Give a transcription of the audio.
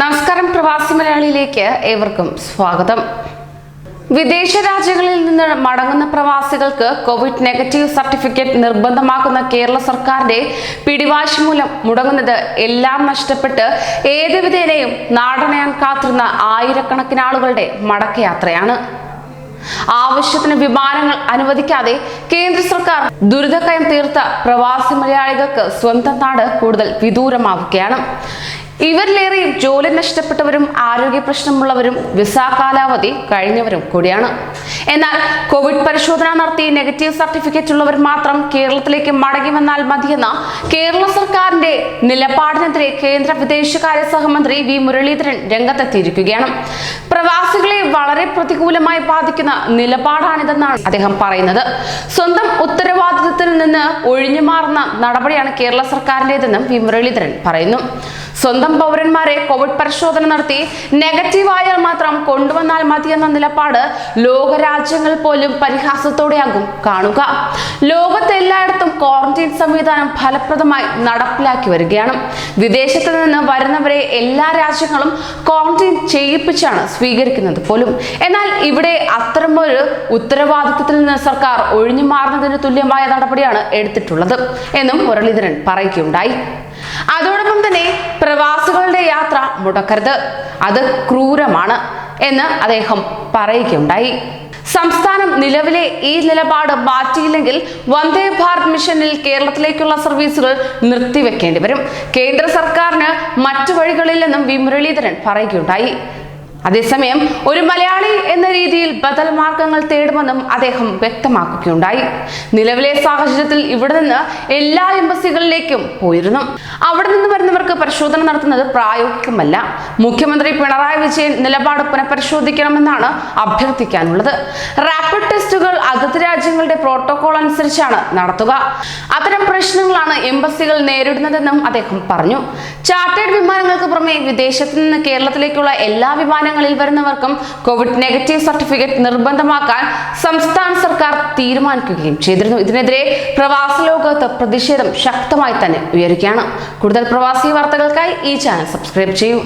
നമസ്കാരം പ്രവാസി മലയാളിയിലേക്ക് ഏവർക്കും സ്വാഗതം. വിദേശ രാജ്യങ്ങളിൽ നിന്ന് മടങ്ങുന്ന പ്രവാസികൾക്ക് കോവിഡ് നെഗറ്റീവ് സർട്ടിഫിക്കറ്റ് നിർബന്ധമാക്കുന്ന കേരള സർക്കാരിന്റെ പിടിവാശി മൂലം മുടങ്ങുന്നത് എല്ലാം നഷ്ടപ്പെട്ട് ഏത് വിധേനയും നാടണയാൻ കാത്തിരുന്ന ആയിരക്കണക്കിന് ആളുകളുടെ മടക്കയാത്രയാണ്. ആവശ്യത്തിന് വിമാനങ്ങൾ അനുവദിക്കാതെ കേന്ദ്ര സർക്കാർ ദുരിതക്കയം തീർത്ത പ്രവാസി മലയാളികൾക്ക് സ്വന്തം നാട് കൂടുതൽ വിദൂരമാവുകയാണ്. ഇവരിലേറെയും ജോലി നഷ്ടപ്പെട്ടവരും ആരോഗ്യ പ്രശ്നമുള്ളവരും വിസ കാലാവധി കഴിഞ്ഞവരും കൂടിയാണ്. എന്നാൽ കോവിഡ് പരിശോധന നടത്തി നെഗറ്റീവ് സർട്ടിഫിക്കറ്റ് ഉള്ളവർ മാത്രം കേരളത്തിലേക്ക് മടങ്ങി വന്നാൽ മതിയെന്ന കേരള സർക്കാരിന്റെ നിലപാടിനെതിരെ കേന്ദ്ര വിദേശകാര്യ സഹമന്ത്രി വി. മുരളീധരൻ രംഗത്തെത്തിയിരിക്കുകയാണ്. പ്രവാസികളെ വളരെ പ്രതികൂലമായി ബാധിക്കുന്ന നിലപാടാണിതെന്നാണ് അദ്ദേഹം പറയുന്നത്. സ്വന്തം ഉത്തരവാദിത്തത്തിൽ നിന്ന് ഒഴിഞ്ഞു മാറുന്ന നടപടിയാണ് കേരള സർക്കാരിന്റെതെന്നും വി. മുരളീധരൻ പറയുന്നു. സ്വന്തം പൗരന്മാരെ കോവിഡ് പരിശോധന നടത്തി നെഗറ്റീവ് ആയാൽ മാത്രം കൊണ്ടുവന്നാൽ മതിയെന്ന നിലപാട് ലോകരാജ്യങ്ങൾ പോലും പരിഹാസത്തോടെയാകും കാണുക. ലോകത്തെല്ലായിടത്തും ക്വാറന്റൈൻ സംവിധാനം ഫലപ്രദമായി നടപ്പിലാക്കി വരികയാണ്. വിദേശത്ത് നിന്ന് വരുന്നവരെ എല്ലാ രാജ്യങ്ങളും ക്വാറന്റൈൻ ചെയ്യിപ്പിച്ചാണ് സ്വീകരിക്കുന്നത് പോലും. എന്നാൽ ഇവിടെ അത്തരമൊരു ഉത്തരവാദിത്വത്തിൽ നിന്ന് സർക്കാർ ഒഴിഞ്ഞു മാറുന്നതിന് തുല്യമായ നടപടിയാണ് എടുത്തിട്ടുള്ളത് എന്നും മുരളീധരൻ പറയുകയുണ്ടായി. അതോടൊപ്പം തന്നെ പ്രവാസികളുടെ യാത്ര മുടക്കരുത്. അത് ക്രൂരമാണ് എന്ന് അദ്ദേഹം പറയുകയുണ്ടായി. സംസ്ഥാനം നിലവിലെ ഈ നിലപാട് മാറ്റിയില്ലെങ്കിൽ വന്ദേ ഭാരത് മിഷനിൽ കേരളത്തിലേക്കുള്ള സർവീസുകൾ നിർത്തിവെക്കേണ്ടി വരും. കേന്ദ്ര സർക്കാരിന് മറ്റു വഴികളില്ലെന്നും വി മുരളീധരൻ പറയുകയുണ്ടായി. അതേസമയം ഒരു മലയാളി എന്ന രീതിയിൽ ബദൽ മാർഗങ്ങൾ തേടുമെന്നും അദ്ദേഹം വ്യക്തമാക്കുകയുണ്ടായി. നിലവിലെ സാഹചര്യത്തിൽ ഇവിടെ നിന്ന് എല്ലാ എംബസികളിലേക്കും പോയിരുന്നു. അവിടെ നിന്ന് വരുന്നവർക്ക് പരിശോധന നടത്തുന്നത് പ്രായോഗികമല്ല. മുഖ്യമന്ത്രി പിണറായി വിജയൻ നിലപാട് പുനഃപരിശോധിക്കണമെന്നാണ് അഭ്യർത്ഥിക്കാനുള്ളത്. റാപ്പിഡ് ടെസ്റ്റുകൾ അതത് രാജ്യങ്ങളുടെ പ്രോട്ടോകോൾ അനുസരിച്ചാണ് നടത്തുക. അത്തരം പ്രശ്നങ്ങളാണ് എംബസികൾ നേരിടുന്നതെന്നും അദ്ദേഹം പറഞ്ഞു. ചാർട്ടേഡ് വിമാനങ്ങൾക്ക് പുറമെ വിദേശത്ത് നിന്ന് കേരളത്തിലേക്കുള്ള എല്ലാ വിമാനങ്ങളിൽ വരുന്നവർക്കും കോവിഡ് നെഗറ്റീവ് സർട്ടിഫിക്കറ്റ് നിർബന്ധമാക്കാൻ സംസ്ഥാന സർക്കാർ തീരുമാനിക്കുകയും ചെയ്തിരുന്നു. ഇതിനെതിരെ പ്രവാസ ലോകത്ത് പ്രതിഷേധം ശക്തമായി തന്നെ ഉയരുകയാണ്. കൂടുതൽ പ്രവാസി വാർത്തകൾക്കായി ഈ ചാനൽ സബ്സ്ക്രൈബ് ചെയ്യൂ.